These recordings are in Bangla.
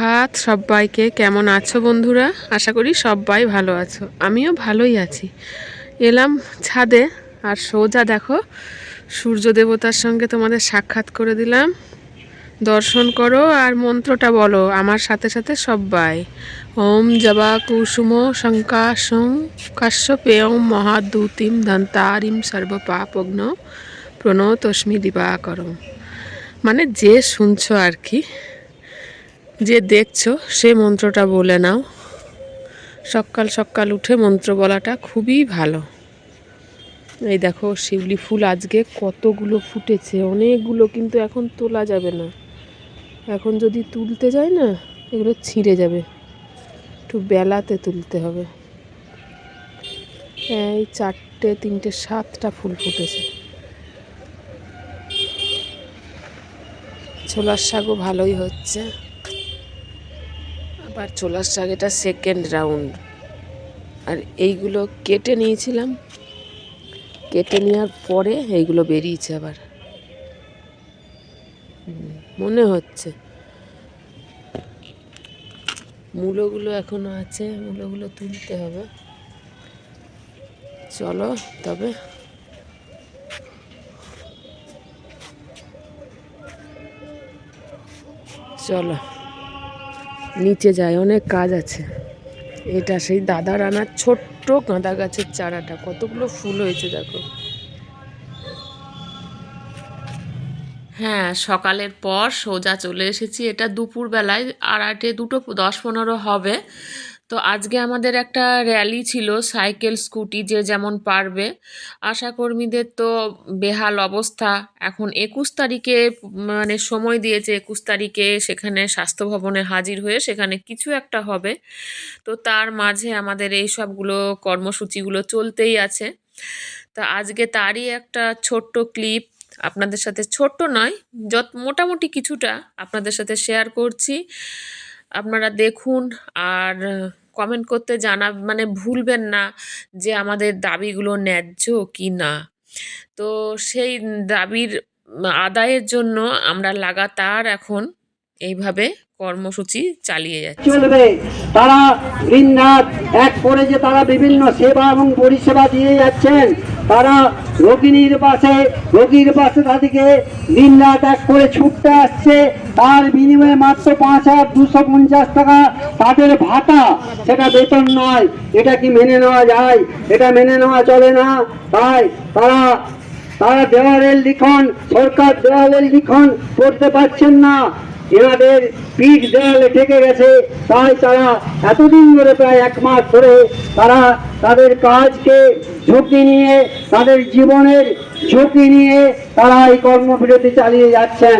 সুপ্রভাত সবাইকে কেমন আছো বন্ধুরা? আশা করি সবাই ভালো আছো। আমিও ভালোই আছি। এলাম ছাদে, আর সোজা দেখো, সূর্য দেবতার সঙ্গে তোমাদের সাক্ষাৎ করে দিলাম। দর্শন করো আর মন্ত্রটা বলো, আমার সাথে সাথে সবাই ওম জবা কুসুম শঙ্কাশং, কাশ্যপেয়ং মহাদূতিম দন্তারিম সর্বপাপগ্ন প্রণতস্মি দিবাকরম। মানে যে শুনছো আর কি যে দেখছ, সে মন্ত্রটা বলে নাও। সকাল সকাল উঠে মন্ত্র বলাটা খুবই ভালো। এই দেখো শিউলি ফুল আজকে কতগুলো ফুটেছে, অনেকগুলো কিন্তু এখন তোলা যাবে না। এখন যদি তুলতে যায় না, এগুলো ছিঁড়ে যাবে। একটু বেলাতে তুলতে হবে। এই চারটে, তিনটে, সাতটা ফুল ফুটেছে। ছোলার শাকও ভালোই হচ্ছে। আবার ছোলার শাক এটা সেকেন্ড রাউন্ড আর এইগুলো কেটে নিয়েছিলাম। কেটে নেওয়ার পরে এইগুলো বেরিয়েছে আবার। মনে হচ্ছে। মূলোগুলো এখনও আছে, মূলোগুলো তুলতে হবে। চলো, তবে। চলো। নিচে যায়, অনেক কাজ আছে। এটা সেই দাদা রানার ছোট্ট গাঁদা গাছের চারাটা। কতগুলো ফুল হয়েছে দেখো। হ্যাঁ সকালের পর সোজা চলে এসেছি। এটা দুপুরবেলায় আড়াইটে, দুটো দশ পনেরো হবে। তো আজকে আমাদের একটা র্যালি ছিল সাইকেল স্কুটি যে যেমন পারবে। আশাকর্মীদের তো বেহাল অবস্থা। এখন একুশ তারিখে মানে সময় দিয়েছে একুশ তারিখে সেখানে স্বাস্থ্য ভবনে হাজির হয়ে সেখানে কিছু একটা হবে। তো তার মাঝে আমাদের এই সবগুলো কর্মসূচিগুলো চলতেই আছে। তা আজকে তারই একটা ছোট্ট ক্লিপ আপনাদের সাথে, ছোট্ট নয়, যত মোটামুটি কিছুটা আপনাদের সাথে শেয়ার করছি। আপনারা দেখুন আর কমেন্ট করতে জানা মানে ভুলবেন না যে আমাদের দাবিগুলো ন্যায্য কি না। তো সেই দাবির আদায়ের জন্য আমরা লাগাতার এখন এইভাবে কর্মসূচি চালিয়ে যাচ্ছে। চলবে তারা দিনরাত এক করে যে তারা বিভিন্ন সেবা এবং পরিষেবা দিয়ে যাচ্ছেন তারা রোগিনীর পাশে, রোগীর পাশে তাদেরকে দিন রাত এক করে ছুটতে আসছে। তার বিনিময়ে মাত্র পাঁচ হাজার দুশো পঞ্চাশ টাকা তাদের ভাতা। সেটা বেতন নয়, এটা কি মেনে নেওয়া যায়? এটা মেনে নেওয়া চলে না। তাই তারা তারা দেওয়ালের লিখন, সরকার দেওয়ালের লিখন পড়তে পারছেন না। এনাদের পিঠ দেওয়ালে ঠেকে গেছে। তাই তারা এতদিন ধরে প্রায় এক মাস ধরে তারা তাদের কাজকে ঝুঁকি নিয়ে, তাদের জীবনের ঝুঁকি নিয়ে তারা এই কর্মবিরতি চালিয়ে যাচ্ছেন।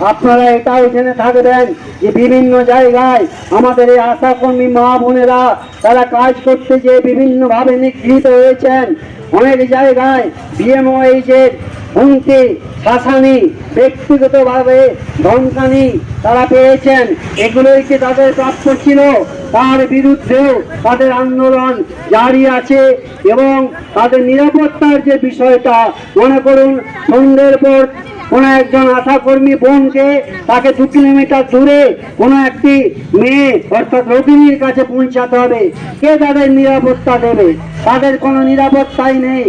আপনারা এটাও জেনে থাকবেন যে বিভিন্ন জায়গায় আমাদের এই আশাকর্মী মা বোনেরা তারা কাজ করতে যে বিভিন্নভাবে নিগৃহীত হয়েছেন। অনেক জায়গায় বিএমওএইচের হুমকি, শাসানি, ব্যক্তিগতভাবে ধমকানি তারা পেয়েছেন। এগুলোই কি তাদের প্রাপ্য ছিল? তার বিরুদ্ধেও তাদের আন্দোলন জারি আছে এবং তাদের নিরাপত্তার যে বিষয়টা, মনে করুন, সন্ধ্যের পর কোনো একজন আশাকর্মী বোনকে তাকে দু কিলোমিটার দূরে কোনো একটি মেয়ে, অর্থাৎ রোগিনীর কাছে পৌঁছাতে হবে। কে তাদের নিরাপত্তা দেবে? তাদের কোনো নিরাপত্তাই নেই।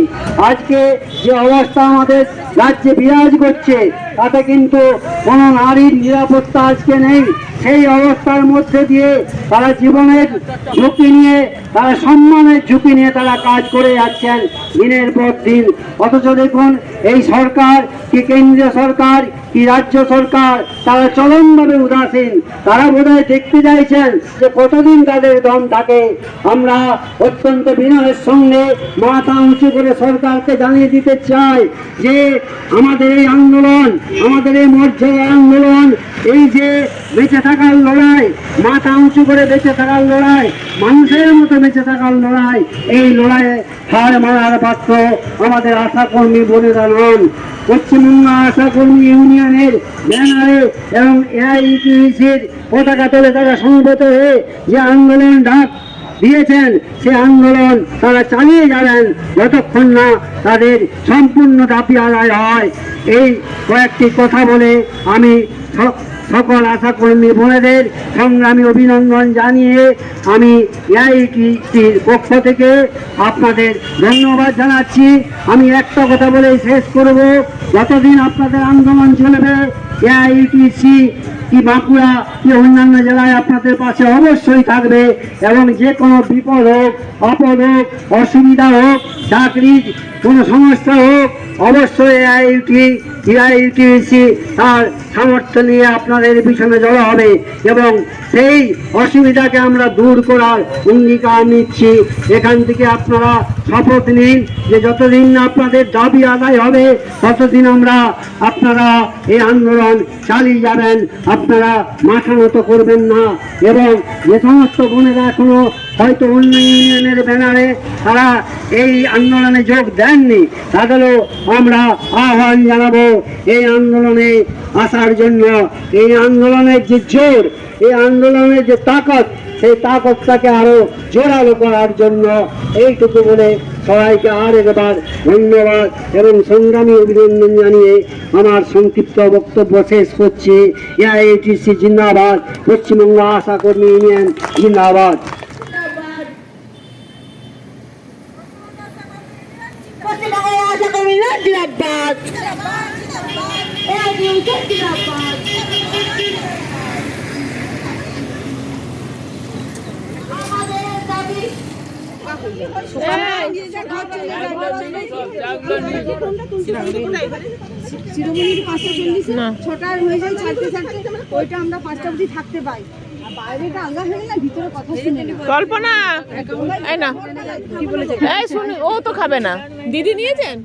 আজকে যে অবস্থা আমাদের রাজ্যে বিরাজ করছে তাতে কিন্তু কোনো নারীর নিরাপত্তা আজকে নেই। সেই অবস্থার মধ্যে দিয়ে তারা জীবনের ঝুঁকি নিয়ে, তারা সম্মানের ঝুঁকি নিয়ে তারা কাজ করে যাচ্ছেন দিনের পর দিন। অথচ দেখুন, এই সরকার কি কেন্দ্রীয় সরকার রাজ্য সরকার তারা চরমভাবে উদাসীন? তারা বোধহয় দেখতে চাইছেন যে কতদিন তাদের দম থাকে। আমরা অত্যন্ত বিনয়ের সঙ্গে মাথা উঁচু করে সরকারকে জানিয়ে দিতে চাই যে আমাদের এই আন্দোলন, আমাদের এই মর্যাদা আন্দোলন, এই যে বেঁচে থাকার লড়াই, মাথা উঁচু করে বেঁচে থাকার লড়াই, মানুষের মতো বেঁচে থাকার লড়াই, এই লড়াইয়ে হার মারার পাত্র আমাদের আশাকর্মী বোনেরা নন পশ্চিমবঙ্গ আশাকর্মী ইউনিয়নের ব্যানারে এবং এআইটিসির পতাকা তোলে তারা সংগত হয়ে যে আন্দোলন ডাক দিয়েছেন, সে আন্দোলন তারা চালিয়ে যাবেন যতক্ষণ না তাদের সম্পূর্ণ দাবি আদায় হয়। এই কয়েকটি কথা বলে আমি সকল আশাকর্মী বোনেদের সংগ্রামী অভিনন্দন জানিয়ে আমি এআইটির পক্ষ থেকে আপনাদের ধন্যবাদ জানাচ্ছি। আমি একটা কথা বলে শেষ করব। যতদিন আপনাদের আন্দোলন চলবে, এআইটিসি কি বাঁকুড়া কি অন্যান্য জেলায় আপনাদের পাশে অবশ্যই থাকবে এবং যে কোনো বিপদ হোক, আপদ হোক, অসুবিধা হোক, চাকরির কোনো সমস্যা হোক, অবশ্যই এআইটি, এআইটিসি তার সামর্থ্য নিয়ে আপনাদের পিছনে জড়ো হবে এবং সেই অসুবিধাকে আমরা দূর করার অঙ্গীকার নিচ্ছি। এখান থেকে আপনারা শপথ নিন যে যতদিন না আপনাদের দাবি আদায় হবে, ততদিন আমরা আপনারা এই আন্দোলন চালিয়ে যাবেন। আপনারা মাথা মতো করবেন না এবং যে সমস্ত বোনেরা এখনও হয়তো অন্য ইউনিয়নের ব্যানারে তারা এই আন্দোলনে যোগ দেননি। তাদেরও আমরা আহ্বান জানাব এই আন্দোলনে আসার জন্য। এই আন্দোলনের যে জোর, এই আন্দোলনের যে তাকত, সেই তাকতটাকে আরও জোরালো করার জন্য এইটুকু বলে সবাইকে আর একবার ধন্যবাদ এবং সংগ্রামী অভিনন্দন জানিয়ে আমার সংক্ষিপ্ত বক্তব্য শেষ করছি। এআইটিসি জিন্দাবাদ। পশ্চিমবঙ্গ আশা কর্মী ইউনিয়ন জিন্দাবাদ পশ্চিমবঙ্গের আশা শিরোমণির পাঁচটা চল্লিশে ছটার হয়ে যায় ছাড়তে ছাড়তে ওইটা আমরা পাঁচটা অবধি থাকতে পাই। কল্পনা! এই না। এই শুনি ও তো খাবে না। দিদি নিয়েছেন?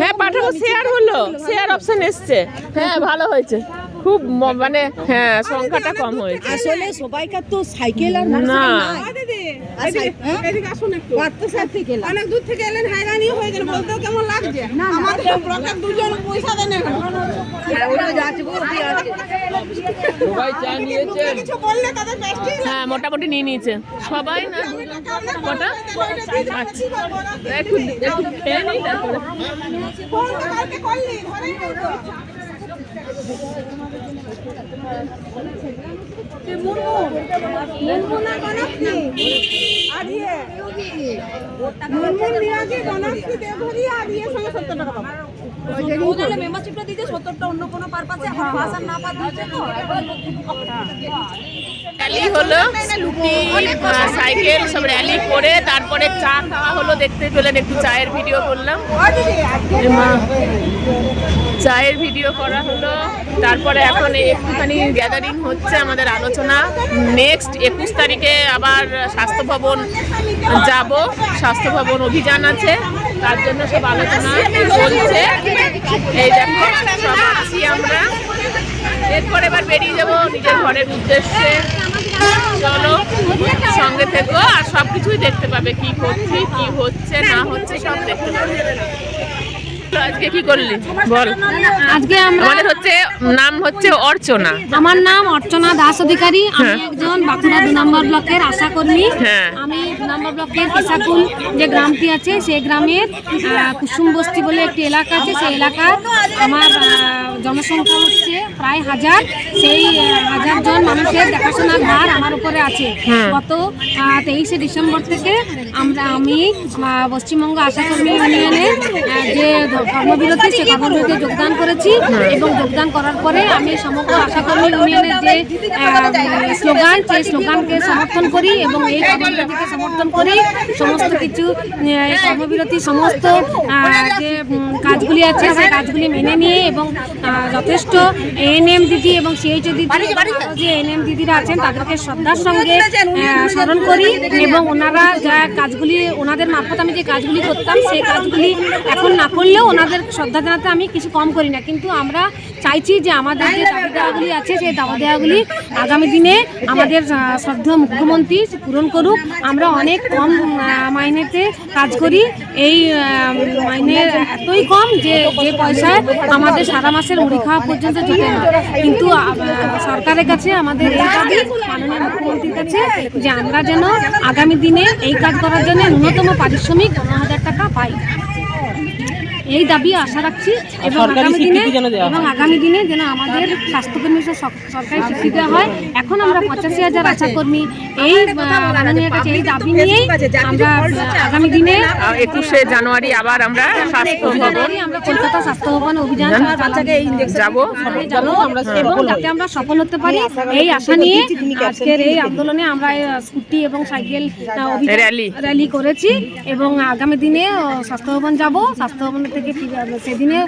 হ্যাঁ পাঠাবো শেয়ার হলো। শেয়ার অপশন এসছে। হ্যাঁ ভালো হয়েছে। খুব মানে হ্যাঁ সংখ্যাটা কম হয়েছে। আসলে সবাইকার তো সাইকেল আর না। হ্যাঁ? অনেক দূর থেকে এলেন হয়ে গেল বলতেও কেমন লাগছে। আমাদের দুজন পয়সা দেন হ্যাঁ মোটামুটি নিয়ে নিয়েছে। সবাই না? কটা? একটু একটু খেয়ে নিই তারপরে। আর ইয়ে, মুনমুন, দেবহরি আর ইয়ে সঙ্গে 70 টাকা পাবো। মেম্বারশিপটা দিতে সত্তরটা অন্য কোনো পারপাসে ভাষা না পার দিচ্ছে তো র্যালি হলো সাইকেল সব র্যালি করে তারপরে চা খাওয়া হলো দেখতে পেলেন একটু চায়ের ভিডিও করলাম। চায়ের ভিডিও করা হলো তারপরে এখন একটুখানি গ্যাদারিং হচ্ছে আমাদের আলোচনা। নেক্সট একুশ তারিখে আবার স্বাস্থ্য ভবন যাব স্বাস্থ্য ভবন অভিযান আছে। তার জন্য সব আলোচনা চলছে। এই দেখো, সব আছি আমরা। এরপরে এবার বেরিয়ে যাব নিজের ঘরের উদ্দেশ্যে। চলো, সঙ্গে থেকো, আর সব কিছুই দেখতে পাবে, কি করছি, কি হচ্ছে, না হচ্ছে, সব দেখতে পাবে। তো আজকে কি করলি? বল। আজকে আমাদের হচ্ছে নাম হচ্ছে অর্চনা। আমার নাম অর্চনা দাস অধিকারী। আমি হ্যাঁ। একজন বাঁকুড়া দু নম্বর ব্লকের আশাকর্মী কর্মী। আমি দু নম্বর ব্লকের কেশাকুল যে গ্রামটি আছে সেই গ্রামের কুসুম বস্তি বলে একটি এলাকা আছে। সেই এলাকার আমার জনসংখ্যা হচ্ছে প্রায় হাজার। সেই হাজার জন মানুষের দেখাশোনার ভার আমার উপরে আছে। হ্যাঁ। গত তেইশে ডিসেম্বর থেকে আমরা আমি পশ্চিমবঙ্গ আশাকর্মী ইউনিয়নের আহ, যে কর্মবিরতি সে কর্মবিরতিতে যোগদান করেছি এবং যোগদান করার পরে আমি সমগ্র আশাকর্মী ইউনিয়নের যে স্লোগান সেই স্লোগানকে সমর্থন করি এবং এই কর্মবিরতিকে সমর্থন করি। সমস্ত কিছু কর্মবিরতি সমস্ত যে কাজগুলি আছে সেই কাজগুলি মেনে নিয়ে এবং যথেষ্ট এএনএম দিদি এবং সিএইচ দিদি যে এএনএম দিদিরা আছেন তাদেরকে শ্রদ্ধার সঙ্গে স্মরণ করি এবং ওনারা যা কাজগুলি ওনাদের মারফত আমি যে কাজগুলি করতাম সেই কাজগুলি এখন না করলেও ওনাদের শ্রদ্ধা জানাতে আমি কিছু কম করি না। কিন্তু আমরা চাইছি যে আমাদের যে দাবি দেওয়াগুলি আছে সেই দাবি দেওয়াগুলি আগামী দিনে আমাদের শ্রদ্ধা মুখ্যমন্ত্রী পূরণ করুক। আমরা অনেক কম মাইনেতে কাজ করি। এই মাইনে এতই কম যে যে পয়সায় আমাদের সারা মাসের মুড়ি পর্যন্ত জোটে না। কিন্তু সরকারের কাছে আমাদের এই দাবি, মাননীয় মুখ্যমন্ত্রীর কাছে, যে আমরা যেন আগামী দিনে এই কাজ করার জন্য ন্যূনতম পারিশ্রমিক পনেরো হাজার টাকা পাই। এই দাবি আশা রাখছি এবং আগামী দিনে এবং আগামী দিনে যেন আমাদের স্বাস্থ্যকর্মী সব- সরকারি স্বীকৃতি দেওয়া হয়। এখন আমরা পঁচাশি হাজার আশাকর্মী এই মাননীয় কাছে এই দাবি নিয়েই আমরা আগামী দিনে একুশে জানুয়ারি আবার আমরা স্বাস্থ্য ভবন আমরা কলকাতা স্বাস্থ্য ভবন অভিযান যাব। যাব। এবং যাতে আমরা সফল হতে পারি এই আশা নিয়ে আজকের এই আন্দোলনে আমরা স্কুটি এবং সাইকেল র্যালি। র্যালি। করেছি এবং আগামী দিনে স্বাস্থ্য ভবন যাব। স্বাস্থ্য ভবন থেকে ফিরে আসব। সেদিনে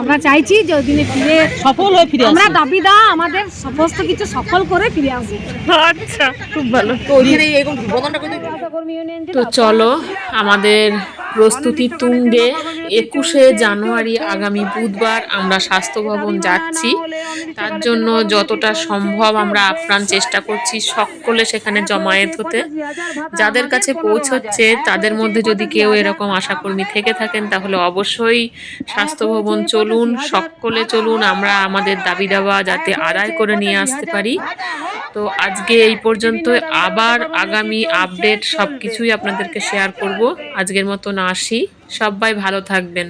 আমরা চাইছি যে ওই দিনে ফিরে সফল হয়ে ফিরে আমরা দাবি দা আমাদের সমস্ত কিছু সফল করে ফিরে আসব। আচ্ছা খুব ভালো। তো চলো আমাদের প্রস্তুতি তুঙ্গে একুশে জানুয়ারি আগামী বুধবার আমরা স্বাস্থ্য ভবন যাচ্ছি। তার জন্য যতটা সম্ভব আমরা আপ্রাণ চেষ্টা করছি সকলে সেখানে জমায়েত হতে। যাদের কাছে পৌঁছচ্ছে তাদের মধ্যে যদি কেউ এরকম আশাকর্মী থেকে থাকেন তাহলে অবশ্যই স্বাস্থ্য ভবন চলুন সকলে চলুন আমরা আমাদের দাবি দাবা যাতে আদায় করে নিয়ে আসতে পারি। তো আজকে এই পর্যন্ত আবার আগামী আপডেট সব কিছুই আপনাদেরকে শেয়ার করব আজকের মতন আসি। সবাই ভালো থাকবেন।